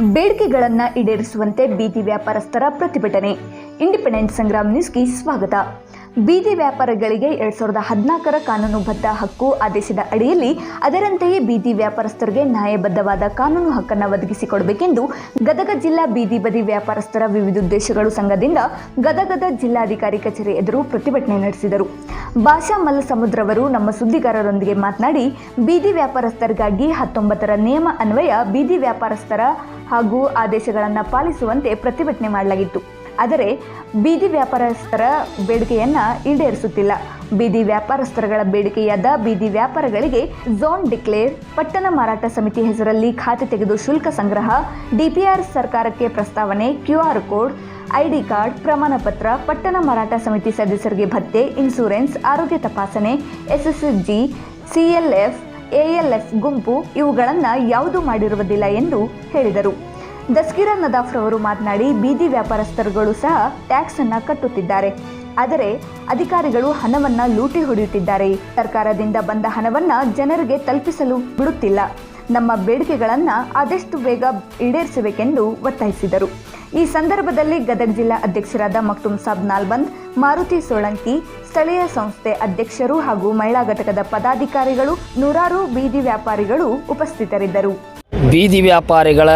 ಬೇಡಿಕೆಗಳನ್ನು ಈಡೇರಿಸುವಂತೆ ಬೀದಿ ವ್ಯಾಪಾರಸ್ಥರ ಪ್ರತಿಭಟನೆ. ಇಂಡಿಪೆಂಡೆಂಟ್ ಸಂಗ್ರಾಮ್ ನ್ಯೂಸ್ಗೆ ಸ್ವಾಗತ. ಬೀದಿ ವ್ಯಾಪಾರಿಗಳಿಗೆ ಎರಡ್ ಸಾವಿರದ ಹದಿನಾಲ್ಕರ ಕಾನೂನುಬದ್ಧ ಹಕ್ಕು ಆದೇಶದ ಅಡಿಯಲ್ಲಿ ಅದರಂತೆಯೇ ಬೀದಿ ವ್ಯಾಪಾರಸ್ಥರಿಗೆ ನ್ಯಾಯಬದ್ಧವಾದ ಕಾನೂನು ಹಕ್ಕನ್ನು ಒದಗಿಸಿಕೊಡಬೇಕೆಂದು ಗದಗ ಜಿಲ್ಲಾ ಬೀದಿ ಬದಿ ವ್ಯಾಪಾರಸ್ಥರ ವಿವಿಧೋದ್ದೇಶಗಳು ಸಂಘದಿಂದ ಗದಗದ ಜಿಲ್ಲಾಧಿಕಾರಿ ಕಚೇರಿ ಎದುರು ಪ್ರತಿಭಟನೆ ನಡೆಸಿದರು. ಭಾಷಾ ಮಲ್ಲಸಮುದ್ರವರು ನಮ್ಮ ಸುದ್ದಿಗಾರರೊಂದಿಗೆ ಮಾತನಾಡಿ, ಬೀದಿ ವ್ಯಾಪಾರಸ್ಥರಿಗಾಗಿ ಹತ್ತೊಂಬತ್ತರ ನಿಯಮ ಅನ್ವಯ ಬೀದಿ ವ್ಯಾಪಾರಸ್ಥರ ಹಾಗೂ ಆದೇಶಗಳನ್ನು ಪಾಲಿಸುವಂತೆ ಪ್ರತಿಭಟನೆ ಮಾಡಲಾಗಿತ್ತು. ಆದರೆ ಬೀದಿ ವ್ಯಾಪಾರಸ್ಥರ ಬೇಡಿಕೆಯನ್ನ ಈಡೇರಿಸುತ್ತಿಲ್ಲ. ಬೀದಿ ವ್ಯಾಪಾರಸ್ಥರಗಳ ಬೇಡಿಕೆಯಾದ ಬೀದಿ ವ್ಯಾಪಾರಗಳಿಗೆ ಝೋನ್ ಡಿಕ್ಲೇರ್, ಪಟ್ಟಣ ಮಾರಾಟ ಸಮಿತಿ ಹೆಸರಲ್ಲಿ ಖಾತೆ ತೆಗೆದು ಶುಲ್ಕ ಸಂಗ್ರಹ, ಡಿಪಿಆರ್ ಸರ್ಕಾರಕ್ಕೆ ಪ್ರಸ್ತಾವನೆ ಕ್ಯೂಆರ್ ಕೋಡ್, ಐಡಿ ಕಾರ್ಡ್, ಪ್ರಮಾಣ ಪತ್ರ, ಪಟ್ಟಣ ಮಾರಾಟ ಸಮಿತಿ ಸದಸ್ಯರಿಗೆ ಭತ್ತೆ, ಇನ್ಸೂರೆನ್ಸ್, ಆರೋಗ್ಯ ತಪಾಸಣೆ ಎಸ್ಎಸ್ಜಿ ಸಿಎಲ್ಎಫ್ ಎಎಲ್ಎಫ್ ಗುಂಪು ಇವುಗಳನ್ನು ಯಾವುದೂ ಮಾಡಿರುವುದಿಲ್ಲ ಎಂದು ಹೇಳಿದರು. ದಸ್ಕಿರಾ ನದಾಫ್ ಅವರು ಮಾತನಾಡಿ, ಬೀದಿ ವ್ಯಾಪಾರಸ್ಥರುಗಳು ಸಹ ಟ್ಯಾಕ್ಸ್ ಅನ್ನ ಕಟ್ಟುತ್ತಿದ್ದಾರೆ. ಆದರೆ ಅಧಿಕಾರಿಗಳು ಹಣವನ್ನು ಲೂಟಿ ಹೊಡೆಯುತ್ತಿದ್ದಾರೆ. ಸರ್ಕಾರದಿಂದ ಬಂದ ಹಣವನ್ನು ಜನರಿಗೆ ತಲುಪಿಸಲು ಬಿಡುತ್ತಿಲ್ಲ. ನಮ್ಮ ಬೇಡಿಕೆಗಳನ್ನು ಆದಷ್ಟು ಬೇಗ ಈಡೇರಿಸಬೇಕೆಂದು ಒತ್ತಾಯಿಸಿದರು. ಈ ಸಂದರ್ಭದಲ್ಲಿ ಗದಗ ಜಿಲ್ಲಾ ಅಧ್ಯಕ್ಷರಾದ ಮಕ್ತುಮ್ ಸಾಬ್ ನಾಲ್ಬಂದ್, ಮಾರುತಿ ಸೋಳಂಕಿ, ಸ್ಥಳೀಯ ಸಂಸ್ಥೆ ಅಧ್ಯಕ್ಷರು ಹಾಗೂ ಮಹಿಳಾ ಘಟಕದ ಪದಾಧಿಕಾರಿಗಳು, ನೂರಾರು ಬೀದಿ ವ್ಯಾಪಾರಿಗಳು ಉಪಸ್ಥಿತರಿದ್ದರು. ಬೀದಿ ವ್ಯಾಪಾರಿಗಳ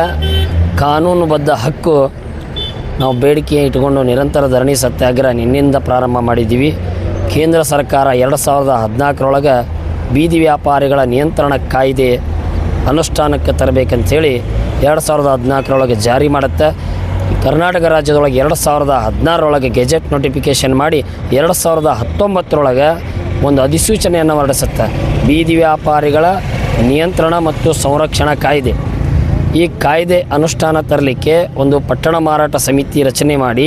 ಕಾನೂನುಬದ್ಧ ಹಕ್ಕು ನಾವು ಬೇಡಿಕೆ ಇಟ್ಟುಕೊಂಡು ನಿರಂತರ ಧರಣಿ ಸತ್ಯಾಗ್ರಹ ನಿನ್ನಿಂದ ಪ್ರಾರಂಭ ಮಾಡಿದ್ದೀವಿ. ಕೇಂದ್ರ ಸರ್ಕಾರ ಎರಡು ಸಾವಿರದ ಹದಿನಾಲ್ಕರೊಳಗೆ ಬೀದಿ ವ್ಯಾಪಾರಿಗಳ ನಿಯಂತ್ರಣ ಕಾಯ್ದೆ ಅನುಷ್ಠಾನಕ್ಕೆ ತರಬೇಕಂತೇಳಿ ಎರಡು ಸಾವಿರದ ಹದಿನಾಲ್ಕರೊಳಗೆ ಜಾರಿ ಮಾಡುತ್ತೆ. ಕರ್ನಾಟಕ ರಾಜ್ಯದೊಳಗೆ ಎರಡು ಸಾವಿರದ ಹದಿನಾರರೊಳಗೆ ಗೆಜೆಟ್ ನೋಟಿಫಿಕೇಷನ್ ಮಾಡಿ ಎರಡು ಸಾವಿರದ ಹತ್ತೊಂಬತ್ತರೊಳಗೆ ಒಂದು ಅಧಿಸೂಚನೆಯನ್ನು ಹೊರಡಿಸುತ್ತೆ. ಬೀದಿ ವ್ಯಾಪಾರಿಗಳ ನಿಯಂತ್ರಣ ಮತ್ತು ಸಂರಕ್ಷಣಾ ಕಾಯ್ದೆ. ಈ ಕಾಯ್ದೆ ಅನುಷ್ಠಾನ ತರಲಿಕ್ಕೆ ಒಂದು ಪಟ್ಟಣ ಮಾರಾಟ ಸಮಿತಿ ರಚನೆ ಮಾಡಿ,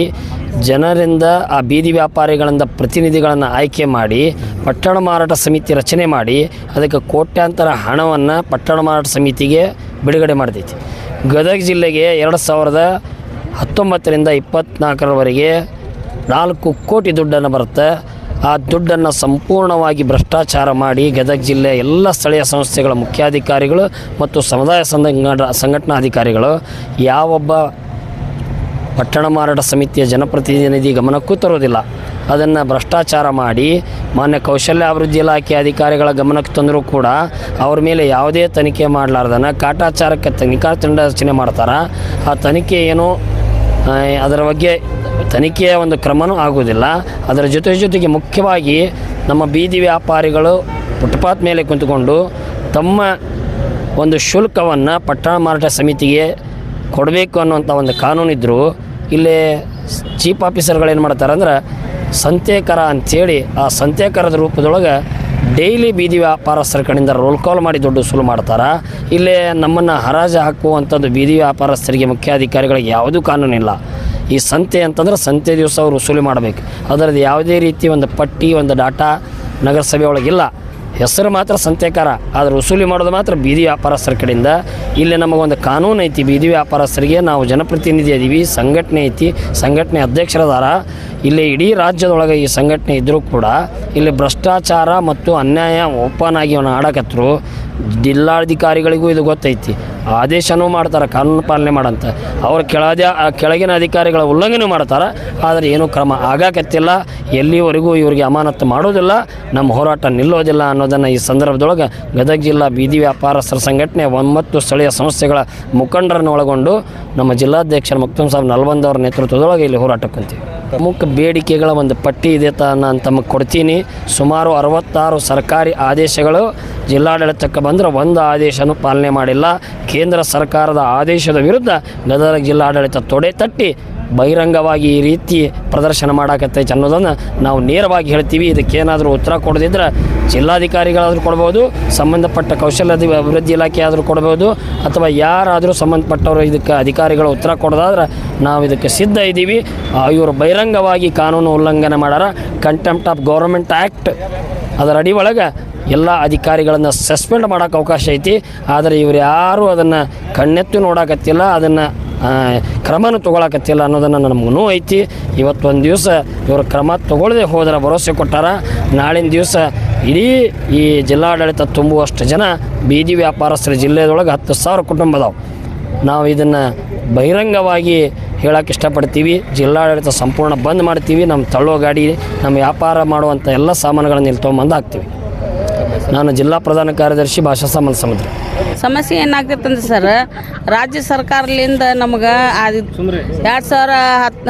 ಜನರಿಂದ ಆ ಬೀದಿ ವ್ಯಾಪಾರಿಗಳಿಂದ ಪ್ರತಿನಿಧಿಗಳನ್ನು ಆಯ್ಕೆ ಮಾಡಿ, ಪಟ್ಟಣ ಮಾರಾಟ ಸಮಿತಿ ರಚನೆ ಮಾಡಿ, ಅದಕ್ಕೆ ಕೋಟ್ಯಾಂತರ ಹಣವನ್ನು ಪಟ್ಟಣ ಮಾರಾಟ ಸಮಿತಿಗೆ ಬಿಡುಗಡೆ ಮಾಡ್ತೈತಿ ಗದಗ ಜಿಲ್ಲೆಗೆ ಎರಡು ಸಾವಿರದ ಹತ್ತೊಂಬತ್ತರಿಂದ ಇಪ್ಪತ್ತ್ನಾಲ್ಕರವರೆಗೆ ನಾಲ್ಕು ಕೋಟಿ ದುಡ್ಡನ್ನು ಬರುತ್ತೆ. ಆ ದುಡ್ಡನ್ನು ಸಂಪೂರ್ಣವಾಗಿ ಭ್ರಷ್ಟಾಚಾರ ಮಾಡಿ ಗದಗ ಜಿಲ್ಲೆ ಎಲ್ಲ ಸ್ಥಳೀಯ ಸಂಸ್ಥೆಗಳ ಮುಖ್ಯಾಧಿಕಾರಿಗಳು ಮತ್ತು ಸಮುದಾಯ ಸಂಘ ಸಂಘಟನಾಧಿಕಾರಿಗಳು, ಯಾವೊಬ್ಬ ಪಟ್ಟಣ ಮಾರಾಟ ಸಮಿತಿಯ ಜನಪ್ರತಿನಿಧಿ ಗಮನಕ್ಕೂ ತರೋದಿಲ್ಲ ಅದನ್ನು ಭ್ರಷ್ಟಾಚಾರ ಮಾಡಿ ಮಾನ್ಯ ಕೌಶಲ್ಯ ಅಭಿವೃದ್ಧಿ ಇಲಾಖೆ ಅಧಿಕಾರಿಗಳ ಗಮನಕ್ಕೆ ತಂದರೂ ಕೂಡ ಅವ್ರ ಮೇಲೆ ಯಾವುದೇ ತನಿಖೆ ಮಾಡಲಾರ್ದನ, ಕಾಟಾಚಾರಕ್ಕೆ ತನಿಖಾ ತಂಡ ರಚನೆ ಮಾಡ್ತಾರೆ. ಆ ತನಿಖೆ ಏನು ಅದರ ಬಗ್ಗೆ ತನಿಖೆಯ ಒಂದು ಕ್ರಮವೂ ಆಗುವುದಿಲ್ಲ. ಅದರ ಜೊತೆ ಜೊತೆಗೆ ಮುಖ್ಯವಾಗಿ ನಮ್ಮ ಬೀದಿ ವ್ಯಾಪಾರಿಗಳು ಫುಟ್ಪಾತ್ ಮೇಲೆ ಕುಂತುಕೊಂಡು ತಮ್ಮ ಒಂದು ಶುಲ್ಕವನ್ನು ಪಟ್ಟಣ ಮಾರಾಟ ಸಮಿತಿಗೆ ಕೊಡಬೇಕು ಅನ್ನುವಂಥ ಒಂದು ಕಾನೂನಿದ್ದರೂ ಇಲ್ಲಿ ಚೀಫ್ ಏನು ಮಾಡ್ತಾರೆ ಅಂದ್ರೆ ಸಂತೇಕರ ಅಂಥೇಳಿ ಆ ಸಂತೇಕರದ ರೂಪದೊಳಗೆ ಡೈಲಿ ಬೀದಿ ವ್ಯಾಪಾರಸ್ಥರ ಕಡೆಯಿಂದ ರೋಲ್ ಕಾಲ್ ಮಾಡಿ ದುಡ್ಡು ವಸೂಲು ಮಾಡ್ತಾರೆ? ಇಲ್ಲೇ ನಮ್ಮನ್ನು ಹರಾಜು ಹಾಕುವಂಥದ್ದು ಬೀದಿ ವ್ಯಾಪಾರಸ್ಥರಿಗೆ ಮುಖ್ಯಾಧಿಕಾರಿಗಳಿಗೆ ಯಾವುದೂ ಕಾನೂನಿಲ್ಲ. ಈ ಸಂತೆ ಅಂತಂದ್ರೆ ಸಂತೆ ದಿವಸ ಅವರು ವಸೂಲಿ ಮಾಡಬೇಕು. ಅದರದ್ದು ಯಾವುದೇ ರೀತಿ ಒಂದು ಪಟ್ಟಿ, ಒಂದು ಡಾಟಾ ನಗರಸಭೆ ಒಳಗಿಲ್ಲ. ಹೆಸರು ಮಾತ್ರ ಸಂತೆಕಾರ, ಆದರೆ ವಸೂಲಿ ಮಾಡೋದು ಮಾತ್ರ ಬೀದಿ ವ್ಯಾಪಾರಸ್ಥರ ಕಡೆಯಿಂದ. ಇಲ್ಲಿ ನಮಗೊಂದು ಕಾನೂನು ಐತಿ, ಬೀದಿ ವ್ಯಾಪಾರಸ್ಥರಿಗೆ ನಾವು ಜನಪ್ರತಿನಿಧಿ ಅದೀವಿ ಸಂಘಟನೆ ಐತಿ, ಸಂಘಟನೆ ಅಧ್ಯಕ್ಷರದಾರ. ಇಲ್ಲಿ ಇಡೀ ರಾಜ್ಯದೊಳಗೆ ಈ ಸಂಘಟನೆ ಇದ್ದರೂ ಕೂಡ ಇಲ್ಲಿ ಭ್ರಷ್ಟಾಚಾರ ಮತ್ತು ಅನ್ಯಾಯ ಓಪನ್ ಆಗಿ ಅವನು ಆಡಕತ್ತರು ಜಿಲ್ಲಾಧಿಕಾರಿಗಳಿಗೂ ಇದು ಗೊತ್ತೈತಿ. ಆದೇಶನೂ ಮಾಡ್ತಾರೆ, ಕಾನೂನು ಪಾಲನೆ ಮಾಡಂತ. ಅವ್ರ ಕೆಳದ ಕೆಳಗಿನ ಅಧಿಕಾರಿಗಳ ಉಲ್ಲಂಘನೆ ಮಾಡ್ತಾರೆ, ಆದರೆ ಏನೂ ಕ್ರಮ ಆಗಾಕತ್ತಿಲ್ಲ. ಎಲ್ಲಿವರೆಗೂ ಇವರಿಗೆ ಅಮಾನತ್ತು ಮಾಡೋದಿಲ್ಲ, ನಮ್ಮ ಹೋರಾಟ ನಿಲ್ಲೋದಿಲ್ಲ ಅನ್ನೋದನ್ನು ಈ ಸಂದರ್ಭದೊಳಗೆ ಗದಗ ಜಿಲ್ಲಾ ಬೀದಿ ವ್ಯಾಪಾರಸ್ಥರ ಸಂಘಟನೆ ಒಂಬತ್ತು ಸ್ಥಳೀಯ ಸಂಸ್ಥೆಗಳ ಮುಖಂಡರನ್ನು ಒಳಗೊಂಡು ನಮ್ಮ ಜಿಲ್ಲಾಧ್ಯಕ್ಷರ ಮುಕ್ತಮ್ ಸಾಬ್ ನಲ್ಬಂದವ್ರ ನೇತೃತ್ವದೊಳಗೆ ಇಲ್ಲಿ ಹೋರಾಟಕ್ಕಂತೀವಿ. ಪ್ರಮುಖ ಬೇಡಿಕೆಗಳ ಒಂದು ಪಟ್ಟಿ ಇದೆ ತ ನಾನು ತಮಗೆ ಕೊಡ್ತೀನಿ. ಸುಮಾರು ಅರವತ್ತಾರು ಸರ್ಕಾರಿ ಆದೇಶಗಳು ಜಿಲ್ಲಾಡಳಿತಕ್ಕೆ ಬಂದರೆ. ಒಂದು ಆದೇಶನೂ ಪಾಲನೆ ಮಾಡಿಲ್ಲ. ಕೇಂದ್ರ ಸರ್ಕಾರದ ಆದೇಶದ ವಿರುದ್ಧ ಗದಗ ಜಿಲ್ಲಾಡಳಿತ ತೊಡೆ ತಟ್ಟಿ ಬಹಿರಂಗವಾಗಿ ಈ ರೀತಿ ಪ್ರದರ್ಶನ ಮಾಡಾಕತ್ತೈತೆ ಅನ್ನೋದನ್ನು ನಾವು ನೇರವಾಗಿ ಹೇಳ್ತೀವಿ. ಇದಕ್ಕೇನಾದರೂ ಉತ್ತರ ಕೊಡದಿದ್ರೆ ಜಿಲ್ಲಾಧಿಕಾರಿಗಳಾದರೂ ಕೊಡ್ಬೋದು, ಸಂಬಂಧಪಟ್ಟ ಕೌಶಲ್ಯ ಅಭಿವೃದ್ಧಿ ಇಲಾಖೆ ಆದರೂ ಕೊಡ್ಬೋದು, ಅಥವಾ ಯಾರಾದರೂ ಸಂಬಂಧಪಟ್ಟವರು ಇದಕ್ಕೆ ಅಧಿಕಾರಿಗಳು ಉತ್ತರ ಕೊಡೋದಾದ್ರೆ ನಾವು ಇದಕ್ಕೆ ಸಿದ್ಧ ಇದ್ದೀವಿ. ಇವರು ಬಹಿರಂಗವಾಗಿ ಕಾನೂನು ಉಲ್ಲಂಘನೆ ಮಾಡಾರ ಕಂಟೆಂಪ್ಟ್ ಆಫ್ ಗೌರ್ಮೆಂಟ್ ಆ್ಯಕ್ಟ್ ಅದರ ಅಡಿ ಒಳಗೆ ಎಲ್ಲ ಅಧಿಕಾರಿಗಳನ್ನು ಸಸ್ಪೆಂಡ್ ಮಾಡೋಕ್ಕೆ ಅವಕಾಶ ಐತಿ. ಆದರೆ ಇವರು ಯಾರೂ ಅದನ್ನು ಕಣ್ಣೆತ್ತು ನೋಡಕತ್ತಿಲ್ಲ. ಅದನ್ನು ಕ್ರಮನೂ ತೊಗೊಳಕತ್ತಿಲ್ಲ ಅನ್ನೋದನ್ನು ನಮಗೂ ನೋವು ಐತಿ. ಇವತ್ತೊಂದು ದಿವಸ ಇವರು ಕ್ರಮ ತೊಗೊಳ್ಳದೆ ಹೋದ್ರೆ ಭರವಸೆ ಕೊಟ್ಟಾರ. ನಾಳಿನ ದಿವಸ ಇಡೀ ಈ ಜಿಲ್ಲಾಡಳಿತ ತುಂಬುವಷ್ಟು ಜನ ಬೀದಿ ವ್ಯಾಪಾರಸ್ಥರ ಜಿಲ್ಲೆದೊಳಗೆ ಹತ್ತು ಸಾವಿರ ಕುಟುಂಬ ನಾವು ಇದನ್ನು ಬಹಿರಂಗವಾಗಿ ಹೇಳಕ್ಕೆ ಇಷ್ಟಪಡ್ತೀವಿ. ಜಿಲ್ಲಾಡಳಿತ ಸಂಪೂರ್ಣ ಬಂದ್ ಮಾಡ್ತೀವಿ. ನಮ್ಮ ತಳ್ಳೋ ಗಾಡಿ ನಮ್ಮ ವ್ಯಾಪಾರ ಮಾಡುವಂಥ ಎಲ್ಲ ಸಾಮಾನುಗಳನ್ನು ಇಲ್ಲಿ ತೊಗೊಂಬಂದು ಹಾಕ್ತೀವಿ. ನಾನು ಜಿಲ್ಲಾ ಪ್ರಧಾನ ಕಾರ್ಯದರ್ಶಿ ಭಾಷಾ ಸಂಬಂಧ ಸಮುದ್ರ. ಸಮಸ್ಯೆ ಏನಾಗ್ತೈತಂದ್ರೆ ಸರ್, ರಾಜ್ಯ ಸರ್ಕಾರದಿಂದ ನಮ್ಗೆ ಎರಡು ಸಾವಿರ ಹತ್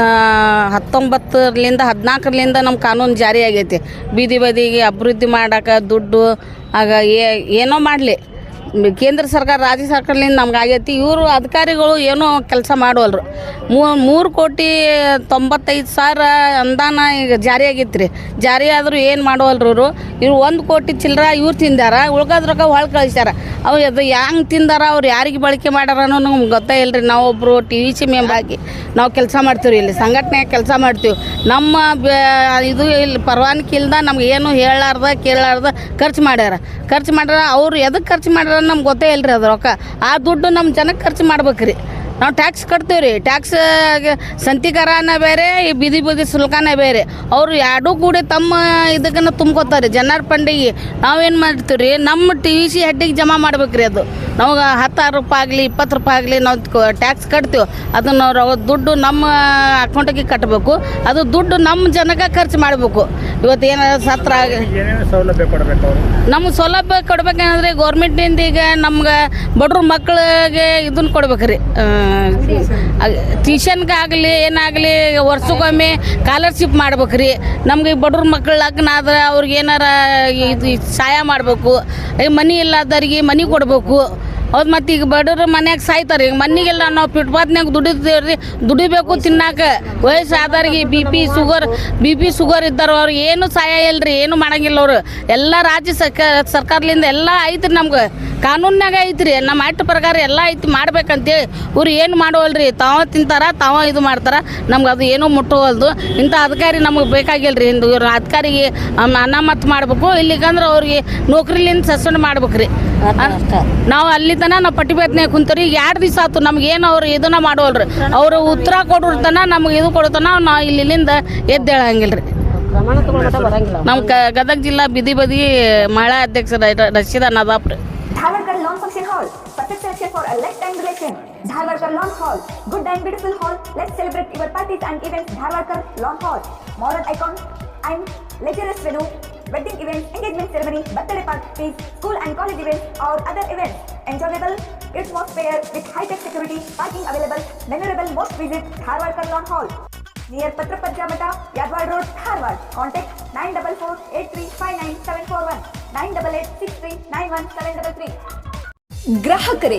ಹತ್ತೊಂಬತ್ತರಲಿಂದ ಹದಿನಾಲ್ಕರಲಿಂದ ನಮ್ಮ ಕಾನೂನು ಜಾರಿ ಆಗೈತಿ. ಬೀದಿ ಬದಿಗೆ ಅಭಿವೃದ್ಧಿ ಮಾಡಕ್ಕೆ ದುಡ್ಡು, ಆಗ ಏನೋ ಮಾಡಲಿ. ಕೇಂದ್ರ ಸರ್ಕಾರ, ರಾಜ್ಯ ಸರ್ಕಾರದಿಂದ ನಮ್ಗೆ ಆಗೈತಿ. ಇವರು ಅಧಿಕಾರಿಗಳು ಏನೋ ಕೆಲಸ ಮಾಡೋಲ್ರು ಮೂರು ಕೋಟಿ ತೊಂಬತ್ತೈದು ಸಾವಿರ ಅನುದಾನ ಈಗ ಜಾರಿಯಾಗಿತ್ತು ರೀ ಜಾರಿ ಆದರೂ ಏನು ಮಾಡುವಲ್ರು ಇವರು? ಇವ್ರು ಒಂದು ಕೋಟಿ ಚಿಲ್ಲರ ಇವ್ರು ತಿಂದಾರ ಉಳ್ಕೋದ್ ರೊಕ್ಕ ಹೊಳ್ ಕಳಿಸ್ಯಾರ. ಅವು ಅದು ಹ್ಯಾಂಗೆ ತಿಂದಾರ, ಅವ್ರು ಯಾರಿಗೆ ಬಳಕೆ ಮಾಡ್ಯಾರ ಅನ್ನೋ ನಮ್ಗೆ ಗೊತ್ತೇ ಇಲ್ಲ ರೀ ನಾವೊಬ್ಬರು ಟಿ ವಿ ಸಿ ಮೆಂಬರ್ ಆಗಿ ನಾವು ಕೆಲಸ ಮಾಡ್ತೀವಿ ಇಲ್ಲಿ. ಸಂಘಟನೆ ಕೆಲಸ ಮಾಡ್ತೀವಿ. ನಮ್ಮ ಇದು ಇಲ್ಲಿ ಪರವಾನಗಿ ಇಲ್ದ ನಮ್ಗೆ ಏನು ಹೇಳಾರ್ದ, ಕೇಳಾರ್ದ ಖರ್ಚು ಮಾಡ್ಯಾರ. ಖರ್ಚು ಮಾಡ್ಯಾರ, ಅವ್ರು ಎದಕ್ಕೆ ಖರ್ಚು ಮಾಡ್ಯಾರ? ನಮ್ಗೆ ಗೊತ್ತೇ ಇಲ್ಲ ರೀ ಅದು ರೊಕ್ಕ. ಆ ದುಡ್ಡು ನಮ್ಮ ಜನಕ್ಕೆ ಖರ್ಚು ಮಾಡ್ಬೇಕು ರೀ ನಾವು ಟ್ಯಾಕ್ಸ್ ಕಟ್ತೀವಿ ರೀ ಟ್ಯಾಕ್ಸ್ ಸಂತಿಕರನ ಬೇರೆ, ಈ ಬೀದಿ ಬೀದಿ ಶುಲ್ಕನೇ ಬೇರೆ. ಅವರು ಎರಡೂ ಕೂಡಿ ತಮ್ಮ ಇದಕ್ಕನ್ನು ತುಂಬ್ಕೋತಾರೆ. ಜನರ ಪಂಡಿಗೆ ನಾವೇನು ಮಾಡ್ತೀವಿ ರೀ ನಮ್ಮ ಟಿ ವಿ ಸಿ ಹೆಡ್ಡಿಗೆ ಜಮಾ ಮಾಡ್ಬೇಕು ರೀ ಅದು. ನಮಗೆ ಹತ್ತಾರು ರೂಪಾಯಿ ಆಗಲಿ, ಇಪ್ಪತ್ತು ರೂಪಾಯಿ ಆಗಲಿ ನಾವು ಟ್ಯಾಕ್ಸ್ ಕಟ್ತೀವಿ. ಅದನ್ನು ನಾವು ದುಡ್ಡು ನಮ್ಮ ಅಕೌಂಟಿಗೆ ಕಟ್ಟಬೇಕು ಅದು ದುಡ್ಡು ನಮ್ಮ ಜನಕ್ಕೆ ಖರ್ಚು ಮಾಡಬೇಕು. ಇವತ್ತು ಏನಾದ್ರು ಸತ್ರ ಏನೇನು ಸೌಲಭ್ಯ ಕೊಡಬೇಕು ಅವರು? ನಮ್ಗೆ ಸೌಲಭ್ಯ ಕೊಡ್ಬೇಕಂದ್ರೆ ಗೌರ್ಮೆಂಟಿಂದ ಈಗ ನಮ್ಗೆ ಬಡ್ರ ಮಕ್ಕಳಿಗೆ ಇದನ್ನ ಕೊಡ್ಬೇಕ್ರಿ. ಟ್ಯೂಷನ್ಗಾಗಲಿ ಏನಾಗಲಿ ವರ್ಷಕ್ಕೊಮ್ಮೆ ಸ್ಕಾಲರ್ಶಿಪ್ ಮಾಡ್ಬೇಕ್ರಿ. ನಮ್ಗೆ ಈ ಬಡ್ರ ಮಕ್ಳು ಲಗ್ನ ಆದ್ರೆ ಅವ್ರಿಗೆ ಏನಾರ ಇದು ಸಹಾಯ ಮಾಡಬೇಕು. ಈ ಮನೆ ಇಲ್ಲದವ್ರಿಗೆ ಮನೆ ಕೊಡಬೇಕು. ಹೌದು ಮತ್ತೆ ಈಗ ಬಡವ್ರ ಮನ್ಯಾಗ ಸಾಯ್ತಾರೆ. ಈಗ ಮನೆಗೆಲ್ಲ ನಾವು ಫುಟ್ಪಾತ್ನಾಗ ರೀ ದುಡಿಬೇಕು ತಿನ್ನಾಕ. ವಯಸ್ಸಾದವ್ರಿಗೆ B P sugar B P sugar ಇದ್ದಾರ ಅವ್ರಿಗೆ ಏನು ಸಹಾಯ ಇಲ್ರಿ, ಏನು ಮಾಡಂಗಿಲ್ಲ ಅವರು. ಎಲ್ಲ ರಾಜ್ಯ ಸರ್ಕಾರ ಸರ್ಕಾರದಿಂದ ಎಲ್ಲ ಐತ್ರಿ ನಮ್ಗೆ. ಕಾನೂನ್ಯಾಗ ಐತ್ರಿ ನಮ್ಮ ಅಟ್ಟ ಪ್ರಕಾರ ಎಲ್ಲ ಐತಿ ಮಾಡ್ಬೇಕಂತೇಳಿ. ಇವ್ರು ಏನು ಮಾಡುವಲ್ರಿ ತಾವ ತಿಂತಾರ ತಾವ ಇದು ಮಾಡ್ತಾರ. ನಮ್ಗೆ ಅದು ಏನೂ ಮುಟ್ಟುವಲ್ದು. ಇಂಥ ಅಧಿಕಾರಿ ನಮಗೆ ಬೇಕಾಗಿಲ್ಲ ರೀ ಇಂದು ಇವ್ರ ಅಧಿಕಾರಿಗೆ ಅನಾಮತ್ ಮಾಡಬೇಕು. ಇಲ್ಲಿಗಂದ್ರೆ ಅವ್ರಿಗೆ ನೌಕರಿಲಿಂದ ಸಸ್ಪೆಂಡ್ ಮಾಡ್ಬೇಕು ರೀ ನಾವು ಅಲ್ಲಿ ತನ ನಾವು ಪಟ್ಟಿಬೇತನೆ ಕುಂತೀರಿ ಈಗ ಎರಡು ದಿವಸ ಆಯ್ತು ನಮ್ಗೆ ಏನು ಅವ್ರು ಇದನ್ನ ಮಾಡೋಲ್ರಿ ಅವರು ಉತ್ತರ ಕೊಡಿರ್ತನ ನಮ್ಗೆ ಇದು ಕೊಡೋತನ ನಾವು ಇಲ್ಲಿಂದ ಎದ್ದೇಳಂಗಿಲ್ಲ ರೀ ನಮ್ಮ ಗದಗ ಜಿಲ್ಲಾ ಬಿದಿ ಬದಿ ಮಹಿಳಾ ಅಧ್ಯಕ್ಷರ Rasheeda ನದಾಪ್ Perfect selection for a lifetime relation. Dharwarkar Lawn Hall. Good and beautiful hall. Let's celebrate your parties and events. Dharwarkar Lawn Hall. Modern icon and luxurious venue. Wedding events, engagement ceremony, birthday parties, school and college events or other events. Enjoyable atmosphere with high-tech security, parking available, memorable most visit Dharwarkar Lawn Hall. Near Patrapajja Mata, Yadwad Road, Dharwad. Contact 944-8359-741, 988-6391-733. ಗ್ರಾಹಕರೇ